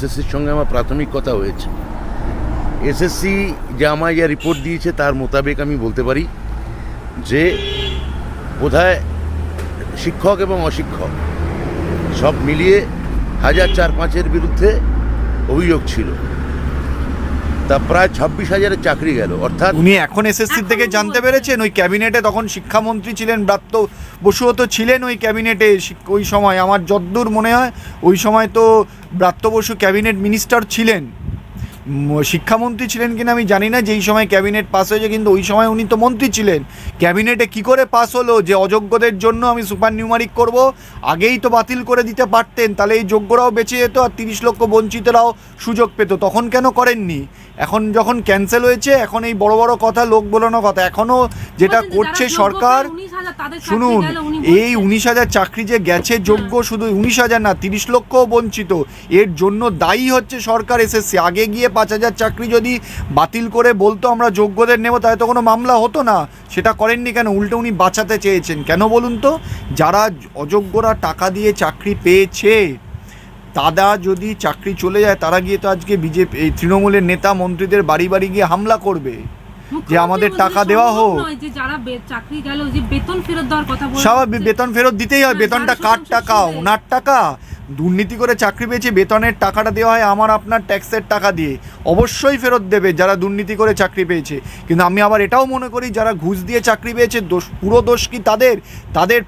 এসএসসির সঙ্গে আমার প্রাথমিক কথা হয়েছে। এসএসসি যে আমায় যা রিপোর্ট দিয়েছে তার মোতাবেক আমি বলতে পারি যে বোধহয় শিক্ষক এবং অশিক্ষক সব মিলিয়ে হাজার চার পাঁচের বিরুদ্ধে অভিযোগ ছিল। তা প্রায় ছাব্বিশ হাজারের চাকরি গেল অর্থাৎ উনি এখন এসএসসি থেকে জানতে পেরেছেন ওই ক্যাবিনেটে তখন শিক্ষামন্ত্রী ছিলেন ব্রাত্য বসুও তো ছিলেন ওই ক্যাবিনেটে ওই সময় আমার যদ্দূর মনে হয় ওই সময় তো ব্রাত্য বসু ক্যাবিনেট মিনিস্টার ছিলেন। শিক্ষামন্ত্রী ছিলেন কিনা আমি জানি না যেই সময় ক্যাবিনেট পাস হয়েছে কিন্তু ওই সময় উনি তো মন্ত্রী ছিলেন। ক্যাবিনেটে কি করে পাস হলো? যে অযোগ্যদের জন্য আমি সুপার নিউমারিক করব আগেই তো বাতিল করে দিতে পারতেন তাহলে এই যোগ্যরাও বেঁচে যেত আর তিরিশ লক্ষ বঞ্চিতরাও সুযোগ পেত। তখন কেন করেননি? এখন যখন ক্যান্সেল হয়েছে এখন এই বড় বড় কথা লোক বোলানো কথা এখনও যেটা করছে সরকার প্রায় 19,000 তাদের চাকরি শুনুন এই উনিশ হাজার চাকরি যে গেছে যোগ্য শুধু উনিশ হাজার না তিরিশ লক্ষও বঞ্চিত। এর জন্য দায়ী হচ্ছে সরকার এসএসসি। আগে গিয়ে পাঁচ হাজার চাকরি যদি বাতিল করে বলতো আমরা যোগ্যদের নেব তাহলে তো কোনো মামলা হতো না। সেটা করেননি কেন? উল্টো উনি বাঁচাতে চেয়েছেন। কেন বলুন তো? যারা অযোগ্যরা টাকা দিয়ে চাকরি পেয়েছে দাদা যদি চাকরি চলে যায় তারা গিয়ে তো আজকে বিজেপি এই তৃণমূলের নেতা মন্ত্রীদের বাড়ি বাড়ি গিয়ে হামলা করবে। যে আমাদের টাকা দেওয়া হোক। নয় যে যারা চাকরি গেল যে বেতন ফেরত দেওয়ার কথা স্বাভাবিক বেতন ফেরত দিতেই হয়। বেতনটা যার কার টাকা? ওনার টাকা? দুর্নীতি করে চাকরি পেয়েছে বেতনের টাকাটা দেওয়া হয় আমার আপনার ট্যাক্সের টাকা দিয়ে। অবশ্যই ফেরত দেবে যারা দুর্নীতি করে চাকরি পেয়েছে। কিন্তু আমি আবার এটাও মনে করি যারা ঘুষ দিয়ে চাকরি পেয়েছে দোষ পুরো দোষ কি তাদের? তাদের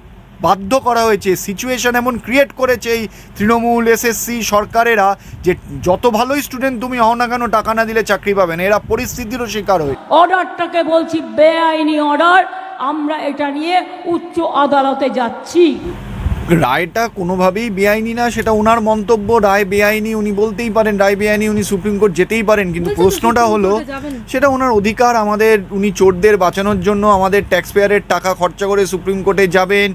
বাধ্য করা হয়েছে। সিচুয়েশন এমন ক্রিয়েট করেছে এই তৃণমূল এসএসসি সরকারেরা যে যত ভালোই স্টুডেন্ট তুমি হও না কেন টাকা না দিলে চাকরি পাবে না। এরা পরিস্থিতিরও শিকার হয়ে। অর্ডারটাকে বলছি বেআইনি অর্ডার আমরা এটা নিয়ে উচ্চ আদালতে যাচ্ছি। রায়টা কোনোভাবেই বেআইনি না সেটা ওনার মন্তব্য। রায় বেআইনি উনি বলতেই পারেন রায় বেআইনি উনি সুপ্রিম কোর্ট যেতেই পারেন কিন্তু প্রশ্নটা হলো সেটা ওনার অধিকার আমাদের উনি চোরদের বাঁচানোর জন্য আমাদের ট্যাক্স পেয়ারের টাকা খরচা করে সুপ্রিম কোর্টে যাবেন।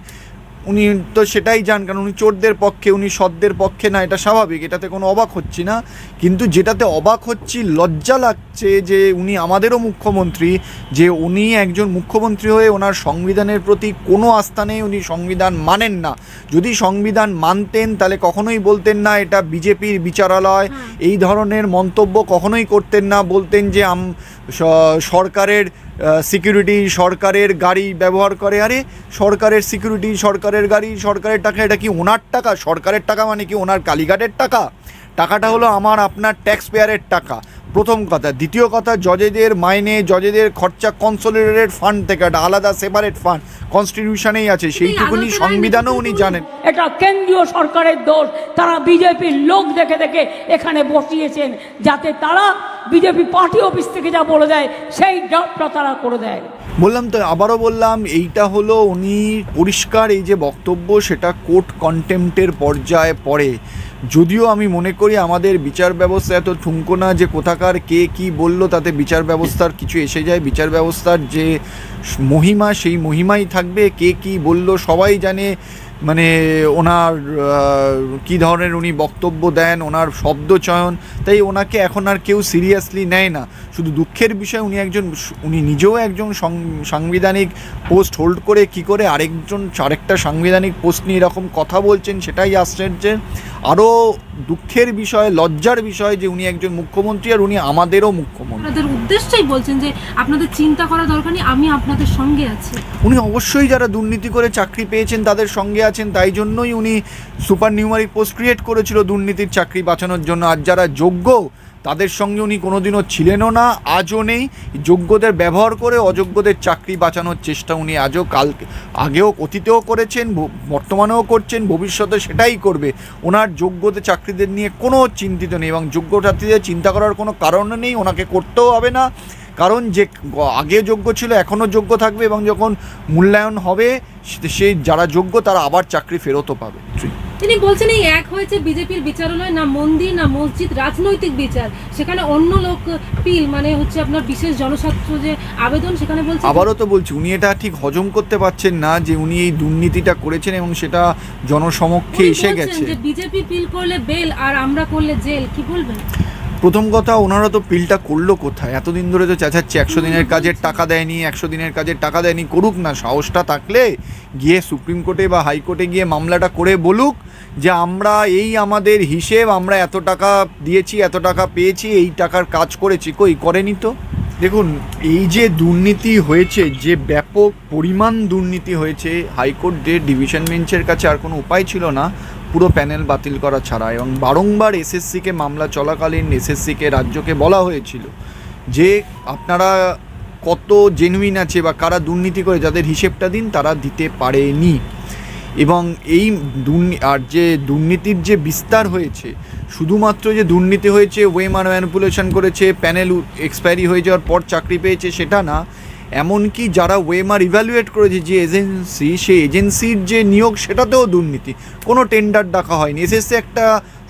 উনি তো সেটাই জান কারণ উনি চোরদের পক্ষে উনি সদ্দের পক্ষে না এটা স্বাভাবিক এটাতে কোনো অবাক হচ্ছি না। কিন্তু যেটাতে অবাক হচ্ছি লজ্জা লাগছে যে উনি আমাদেরও মুখ্যমন্ত্রী যে উনি একজন মুখ্যমন্ত্রী হয়ে ওনার সংবিধানের প্রতি কোনো আস্থা নেই উনি সংবিধান মানেন না। যদি সংবিধান মানতেন তাহলে কখনোই বলতেন না এটা বিজেপির বিচারালয় এই ধরনের মন্তব্য কখনোই করতেন না বলতেন যে সরকারের সিকিউরিটি সরকারের গাড়ি ব্যবহার করে। আরে সরকারের সিকিউরিটি সরকারের গাড়ি সরকারের টাকা এটা কি ওনার টাকা? সরকারের টাকা মানে কি ওনার কালীঘাটের টাকা? টাকাটা হলো আমার আপনার ট্যাক্স পেয়ারের টাকা। প্রথম কথা। দ্বিতীয় কথা জজেদের মাইনে জজেদের খরচা কনসোলিডেটেড ফান্ড থেকে একটা আলাদা সেপারেট ফান্ড কনস্টিটিউশনেই আছে। সেইটুকুনি সংবিধানও উনি জানেন। এটা কেন্দ্রীয় সরকারের দোষ। তারা বিজেপির লোক দেখে দেখে এখানে বসিয়েছেন যাতে তারা বিজেপি পার্টি অফিস থেকে যা বলে দেয়, সেই ড্রাফটটা তারা করে দেয়। বললাম তো, আবারও বললাম, এইটা হলো উনি পরিষ্কার এই যে বক্তব্য, সেটা কোর্ট কন্টেম্পটের পর্যায়ে পড়ে। যদিও আমি মনে করি আমাদের বিচার ব্যবস্থা এত ঠুনকো না যে কোথাকার কে কি বলল, তাতে বিচার ব্যবস্থার কিছু এসে যায়। বিচার ব্যবস্থার যে মহিমা, সেই মহিমাই থাকবে, কে কি বলল, সবাই জানে। মানে ওনার কি ধরনের উনি বক্তব্য দেন, ওনার শব্দ চয়ন, তাই ওনাকে এখন আর কেউ সিরিয়াসলি নেয় না। শুধু দুঃখের বিষয়, উনি একজন, উনি নিজেও একজন সাংবিধানিক পোস্ট হোল্ড করে কি করে আরেকজন, আরেকটা সাংবিধানিক পোস্ট নিয়ে এরকম কথা বলছেন, সেটাই আশ্চর্যের। আরও দুঃখের বিষয় লজ্জার বিষয় যে উনি একজন মুখ্যমন্ত্রী আর উনি আমাদেরও মুখ্যমন্ত্রী। আপনাদের উদ্দেশ্যই বলছেন যে আপনাদের চিন্তা করা দরকার নেই আমি আপনাদের সঙ্গে আছি। উনি অবশ্যই যারা দুর্নীতি করে চাকরি পেয়েছেন তাদের সঙ্গে আছেন তাই জন্যই উনি সুপার নিউমারি পোস্ট ক্রিয়েট করেছিল দুর্নীতির চাকরি বাঁচানোর জন্য। আর যারা যোগ্য তাদের সঙ্গে উনি কোনোদিনও ছিলেনও না, আজও নেই। যোগ্যদের ব্যবহার করে অযোগ্যদের চাকরি বাঁচানোর চেষ্টা উনি আজও কাল আগেও অতীতেও করেছেন বর্তমানেও করছেন, ভবিষ্যতে সেটাই করবে। ওনার যোগ্যদের চাকরিদের নিয়ে কোনো চিন্তিত নেই এবং যোগ্য ছাত্রীদের চিন্তা করার কোনো কারণ নেই, ওনাকে করতেও হবে না। কারণ যে আগে যোগ্য ছিল, এখনও যোগ্য থাকবে এবং যখন মূল্যায়ন হবে সেই যারা যোগ্য তারা আবার চাকরি ফেরতও পাবে। তিনি বলছেন এই এক হয়েছে বিজেপির বিচারালয় না মন্দির না মসজিদ রাজনৈতিক বিচার। সেখানে অন্য লোক পিল মানে হচ্ছে আপনার বিশেষ জনস্বার্থ যে আবেদন সেখানে বলছে আবারও তো বলছি উনি এটা ঠিক হজম করতে পারছেন না যে উনি এই দুর্নীতিটা করেছেন এবং সেটা জনসমক্ষে এসে গেছে। যে বিজেপি পিল করলে বেল আর আমরা করলে জেল কি বলবেন? প্রথম কথা ওনারা তো পিলটা করল কোথায়? এতদিন ধরে তো চেঁচাচ্ছে একশো দিনের কাজের টাকা দেয়নি একশো দিনের কাজের টাকা দেয়নি করুক না সাহসটা থাকলে গিয়ে সুপ্রিম কোর্টে বা হাইকোর্টে গিয়ে মামলাটা করে বলুক যে আমরা এই আমাদের হিসেব, আমরা এত টাকা দিয়েছি, এত টাকা পেয়েছি, এই টাকার কাজ করেছি, কই করেনি তো? দেখুন, এই যে দুর্নীতি হয়েছে, যে ব্যাপক পরিমাণ দুর্নীতি হয়েছে, হাইকোর্ট যে ডিভিশন বেঞ্চের কাছে আর কোনো উপায় ছিল না, পুরো প্যানেল বাতিল করা ছাড়া। এবং বারংবার এসএসসিকে মামলা চলাকালীন এসএসসিকে রাজ্যকে বলা হয়েছিল যে আপনারা কত জেনুইন আছে বা কারা দুর্নীতি করে, যাদের হিসেবটা দিন, তারা দিতে পারেনি। এবং এই আর যে দুর্নীতির যে বিস্তার হয়েছে, শুধুমাত্র যে দুর্নীতি হয়েছে ওয়েমার ম্যানিপুলেশন করেছে প্যানেল এক্সপায়ারি হয়ে যাওয়ার পর চাকরি পেয়েছে সেটা না, এমনকি যারা ওয়েমার ইভ্যালুয়েট করেছে যে এজেন্সি সেই এজেন্সির যে নিয়োগ সেটাতেও দুর্নীতি। কোনো টেন্ডার ডাকা হয়নি। এসএসসি একটা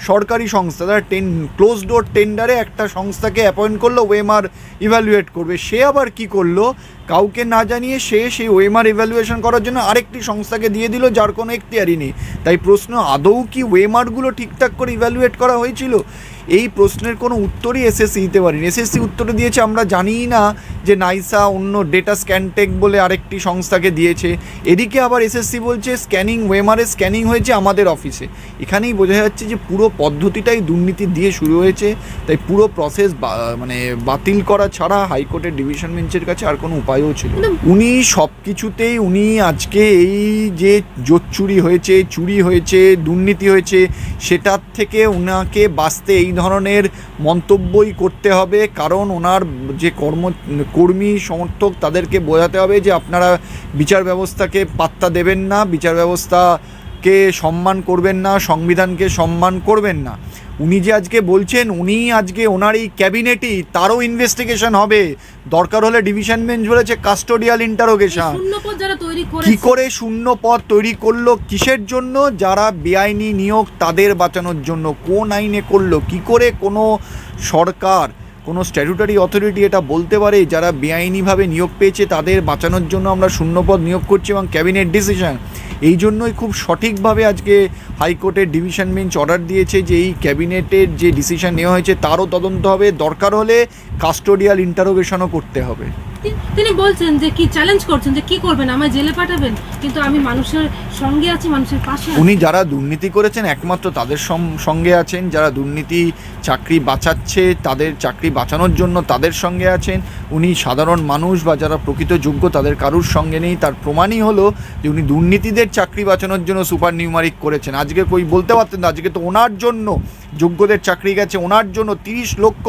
সরকারি সংস্থা, তারা টেন ক্লোজ ডোর টেন্ডারে একটা সংস্থাকে অ্যাপয়েন্ট করল, ওয়েমার ইভ্যালুয়েট করবে। সে আবার কি করল? কাউকে না জানিয়ে সে সেই ওয়েমার ইভ্যালুয়েশন করার জন্য আরেকটি সংস্থাকে দিয়ে দিল, যার কোনো এখতিয়ারই নেই। তাই প্রশ্ন, আদৌ কি ওয়েমারগুলো ঠিকঠাক করে ইভ্যালুয়েট করা হয়েছিল? এই প্রশ্নের কোনো উত্তরই এসএসসি দিতে পারেনি। এসএসসি উত্তরে দিয়েছে আমরা জানিই না যে নাইসা অন্য ডেটা স্ক্যানটেক বলে আরেকটি সংস্থাকে দিয়েছে। এদিকে আবার এসএসসি বলছে স্ক্যানিং ওয়েমারে স্ক্যানিং হয়েছে আমাদের অফিসে। এখানেই বোঝা যাচ্ছে যে পুরো পদ্ধতিটাই দুর্নীতি দিয়ে শুরু হয়েছে তাই পুরো প্রসেস মানে বাতিল করা ছাড়া হাইকোর্টের ডিভিশন বেঞ্চের কাছে আর কোনো উপায়ও ছিল উনি সব কিছুতেই উনি আজকে এই যে চুরি হয়েছে চুরি হয়েছে দুর্নীতি হয়েছে সেটার থেকে ওনাকে বাঁচতে এই ধরনের মন্তব্যই করতে হবে, কারণ ওনার যে কর্ম, কর্মী, সমর্থক তাদেরকে বোঝাতে হবে যে আপনারা বিচার ব্যবস্থাকে পাত্তা দেবেন না। বিচার ব্যবস্থাকে সম্মান করবেন না সংবিধানকে সম্মান করবেন না। উনি যে আজকে বলছেন উনি আজকে ওনার এই ক্যাবিনেটই তারও ইনভেস্টিগেশন হবে। দরকার হলে ডিভিশন বেঞ্চ বলেছে কাস্টোডিয়াল ইন্টারোগেশন কি করে শূন্য পদ তৈরি করল কিসের জন্য? যারা বেআইনি নিয়োগ তাদের বাঁচানোর জন্য। কোন আইনে করল? কি করে কোনো সরকার কোনো স্ট্যাটুটারি অথরিটি এটা বলতে পারে? যারা বেআইনিভাবে নিয়োগ পেয়েছে তাদের বাঁচানোর জন্য আমরা শূন্যপদ নিয়োগ করছি এবং ক্যাবিনেট ডিসিশন এই জন্যই খুব সঠিকভাবে আজকে হাইকোর্টের ডিভিশন বেঞ্চ অর্ডার দিয়েছে যে এই ক্যাবিনেটের যে ডিসিশন নেওয়া হয়েছে তারও তদন্ত হবে দরকার হলে কাস্টোডিয়াল ইন্টারোগেশনও করতে হবে। তিনি বলছেন যে কি চ্যালেঞ্জ করছেন যে কি করবেন আমায় জেলে পাঠাবেন কিন্তু আমি মানুষের সঙ্গে আছি মানুষের পাশে উনি যারা দুর্নীতি করেছেন একমাত্র তাদের সঙ্গে আছেন যারা দুর্নীতি চাকরি বাঁচাচ্ছে তাদের চাকরি বাঁচানোর জন্য তাদের সঙ্গে আছেন। উনি সাধারণ মানুষ বা যারা প্রকৃত যোগ্য তাদের কারুর সঙ্গে নেই। তার প্রমাণই হলো যে উনি দুর্নীতিদের চাকরি বাঁচানোর জন্য সুপার নিউমারিক করেছেন। আজকে কই বলতে পারতেন না, আজকে তো ওনার জন্য যোগ্যদের চাকরি গেছে, ওনার জন্য তিরিশ লক্ষ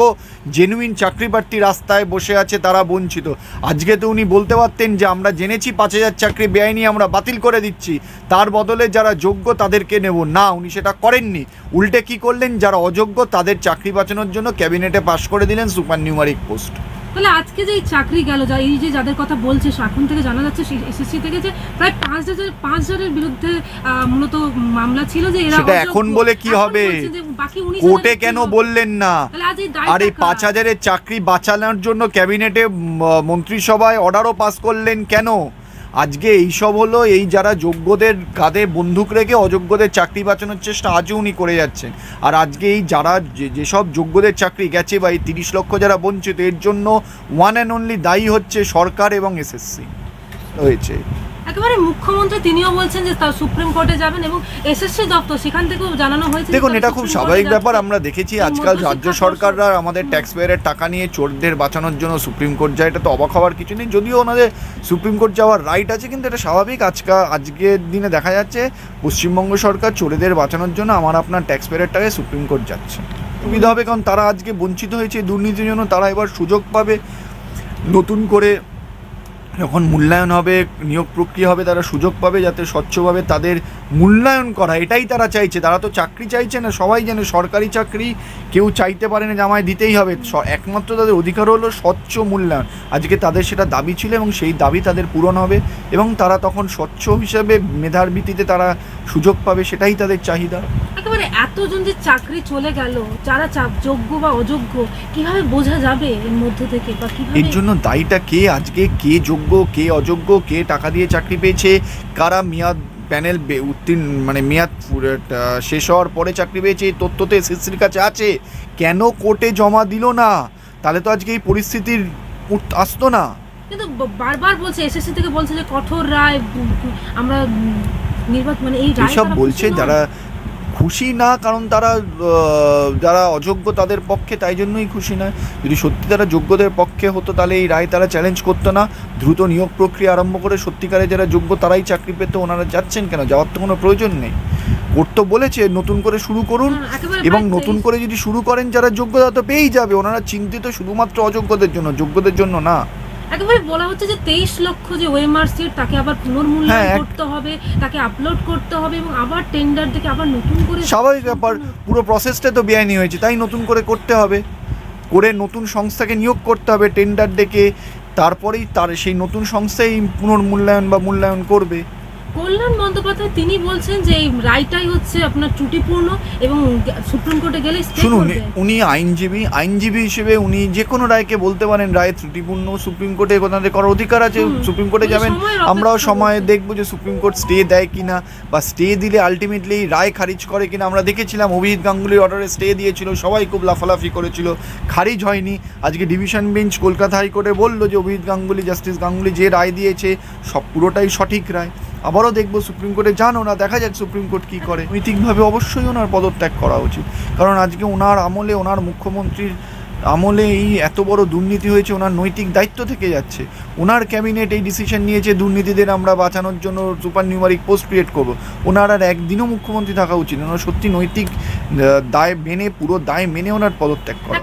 জেনুইন চাকরি প্রার্থী রাস্তায় বসে আছে তারা বঞ্চিত। আজকে তো উনি বলতে পারতেন যে, আমরা জেনেছি পাঁচ হাজার চাকরি বেআইনি আমরা বাতিল করে দিচ্ছি, তার বদলে যারা যোগ্য তাদেরকে নেব। না, উনি সেটা করেননি। উল্টে কি করলেন? যারা অযোগ্য তাদের চাকরি বাঁচানোর জন্য ক্যাবিনেটে পাশ করে দিলেন সুপার নিউমারিক পোস্ট। তাহলে আজকে যে এই চাকরি গেল যা এই যে যাদের কথা বলছে এখন থেকে জানা যাচ্ছে এসএসসি থেকে যে প্রায় পাঁচ হাজার পাঁচ হাজারের বিরুদ্ধে মূলত মামলা ছিল যে এরা সেটা এখন বলে কি হবে? কোর্টে কেন বললেন না? আর এই পাঁচ হাজারের চাকরি বাঁচানোর জন্য ক্যাবিনেটে মন্ত্রিসভায় অর্ডারও পাস করলেন কেন? আজকে এইসব হলো, এই যারা যোগ্যদের কাঁধে বন্দুক রেখে অযোগ্যদের চাকরি বাঁচানোর চেষ্টা আজও উনি করে যাচ্ছেন। আর আজকে এই যারা যে- যেসব যোগ্যদের চাকরি গেছে বা এই তিরিশ লক্ষ যারা বঞ্চিত, এর জন্য ওয়ান অ্যান্ড অনলি দায়ী হচ্ছে সরকার এবং এসএসসি। হয়েছে। একেবারে মুখ্যমন্ত্রী তিনিও বলছেন যে তার সুপ্রিম কোর্টে যাবেন এবং এসএসসি দপ্তর সেখান থেকেও জানানো হয়েছে দেখুন এটা খুব স্বাভাবিক ব্যাপার আমরা দেখেছি আজকাল রাজ্য সরকাররা আমাদের ট্যাক্স পেয়ারের টাকা নিয়ে চোরদের বাঁচানোর জন্য সুপ্রিম কোর্ট যায় এটা তো অবাক হওয়ার কিছু নেই। যদিও ওনাদের সুপ্রিম কোর্ট যাওয়ার রাইট আছে কিন্তু এটা স্বাভাবিক। আজকাল আজকের দিনে দেখা যাচ্ছে পশ্চিমবঙ্গ সরকার চোরেদের বাঁচানোর জন্য আমার আপনার ট্যাক্স পেয়ারের টাকায় সুপ্রিম কোর্ট যাচ্ছে। সুবিধা হবে কারণ তারা আজকে বঞ্চিত হয়েছে দুর্নীতির জন্য তারা এবার সুযোগ পাবে নতুন করে যখন মূল্যায়ন হবে, নিয়োগ প্রক্রিয়া হবে, তারা সুযোগ পাবে যাতে স্বচ্ছভাবে তাদের মূল্যায়ন করা। এটাই তারা চাইছে। তারা তো চাকরি চাইছে না, সবাই জানে সরকারি চাকরি কেউ চাইতে পারে না যে আমায় দিতেই হবে। একমাত্র তাদের অধিকার হলো স্বচ্ছ মূল্যায়ন। আজকে তাদের সেটা দাবি ছিল এবং সেই দাবি তাদের পূরণ হবে এবং তারা তখন স্বচ্ছ হিসেবে মেধার ভিত্তিতে তারা সুযোগ পাবে সেটাই তাদের চাহিদা। একেবারে এতজন যে চাকরি চলে গেল যারা যোগ্য বা অযোগ্য কীভাবে বোঝা যাবে এর মধ্য থেকে বা কীভাবে এর জন্য দায়ীটা কে? আজকে কে যোগ্য কে অযোগ্য কে টাকা দিয়ে চাকরি পেয়েছে কারা মেয়াদ প্যানেল উত্তীর্ণ মানে মেয়াদ শেষ হওয়ার পরে চাকরি পেয়েছে এই তথ্য তো এসএসসির কাছে আছে। কেন কোর্টে জমা দিল না? তাহলে তো আজকে এই পরিস্থিতির আসতো না। কিন্তু বারবার বলছে এসএসসি থেকে বলছে যে কঠোর রায় আমরা নির্বাচন মানে এই বলছে যারা খুশি না কারণ তারা যারা অযোগ্য তাদের পক্ষে তাই জন্যই খুশি নয়। যদি সত্যি তারা যোগ্যদের পক্ষে হতো তাহলে এই রায় তারা চ্যালেঞ্জ করতো না। দ্রুত নিয়োগ প্রক্রিয়া আরম্ভ করে সত্যিকারে যারা যোগ্য তারাই চাকরি পেত ওনারা যাচ্ছেন কেন? যাওয়ার তো কোনো প্রয়োজন নেই। করতে বলেছে নতুন করে শুরু করুন হ্যাঁ, এবং নতুন করে যদি শুরু করেন যারা যোগ্যতা তো পেয়েই যাবে। ওনারা চিন্তিত শুধুমাত্র অযোগ্যদের জন্য যোগ্যদের জন্য না। একেবারে বলা হচ্ছে যে তেইশ লক্ষ যে সিট তাকে আবার পুনর্মূল্যায়ন হ্যাঁ, করতে হবে তাকে আপলোড করতে হবে এবং আবার টেন্ডার থেকে আবার নতুন করে স্বাভাবিক ব্যাপার পুরো প্রসেসটা তো বেআইনি হয়েছে তাই নতুন করে করতে হবে। করে নতুন সংস্থাকে নিয়োগ করতে হবে টেন্ডার ডেকে তারপরেই তার সেই নতুন সংস্থাই পুনর্মূল্যায়ন বা মূল্যায়ন করবে। কল্যাণ বন্দ্যোপাধ্যায় তিনি বলছেন যে এই রায়টাই হচ্ছে আপনার ত্রুটিপূর্ণ এবং সুপ্রিম কোর্টে গেলে শুনুন উনি আইনজীবী আইনজীবী হিসেবে উনি যে কোনো রায়কে বলতে পারেন রায় ত্রুটিপূর্ণ সুপ্রিম কোর্টে ওনাদের করার অধিকার আছে সুপ্রিম কোর্টে যাবেন আমরাও সময়। দেখব যে সুপ্রিম কোর্ট স্টে দেয় কিনা বা স্টে দিলে আলটিমেটলি রায় খারিজ করে কিনা। আমরা দেখেছিলাম অভিজিৎ গাঙ্গুলির অর্ডারে স্টে দিয়েছিল সবাই খুব লাফালাফি করেছিল খারিজ হয়নি। আজকে ডিভিশন বেঞ্চ কলকাতা হাইকোর্টে বলল যে অভিজিৎ গাঙ্গুলি জাস্টিস গাঙ্গুলি যে রায় দিয়েছে সব পুরোটাই সঠিক রায়। আবারও দেখব সুপ্রিম কোর্টে। যান ওনা দেখা যাক সুপ্রিম কোর্ট কী করে। নৈতিকভাবে অবশ্যই ওনার পদত্যাগ করা উচিত। কারণ আজকে ওনার আমলে, ওনার মুখ্যমন্ত্রীর আমলে এই এত বড় দুর্নীতি হয়েছে, ওনার নৈতিক দায়িত্ব থেকে যাচ্ছে। ওনার ক্যাবিনেট এই ডিসিশন নিয়েছে, দুর্নীতিদের আমরা বাঁচানোর জন্য সুপার নিউমারিক পোস্ট ক্রিয়েট করব। ওনার আর একদিনও মুখ্যমন্ত্রী থাকা উচিত ওনার সত্যি নৈতিক দায় মেনে, পুরো দায় মেনে ওনার পদত্যাগ করা।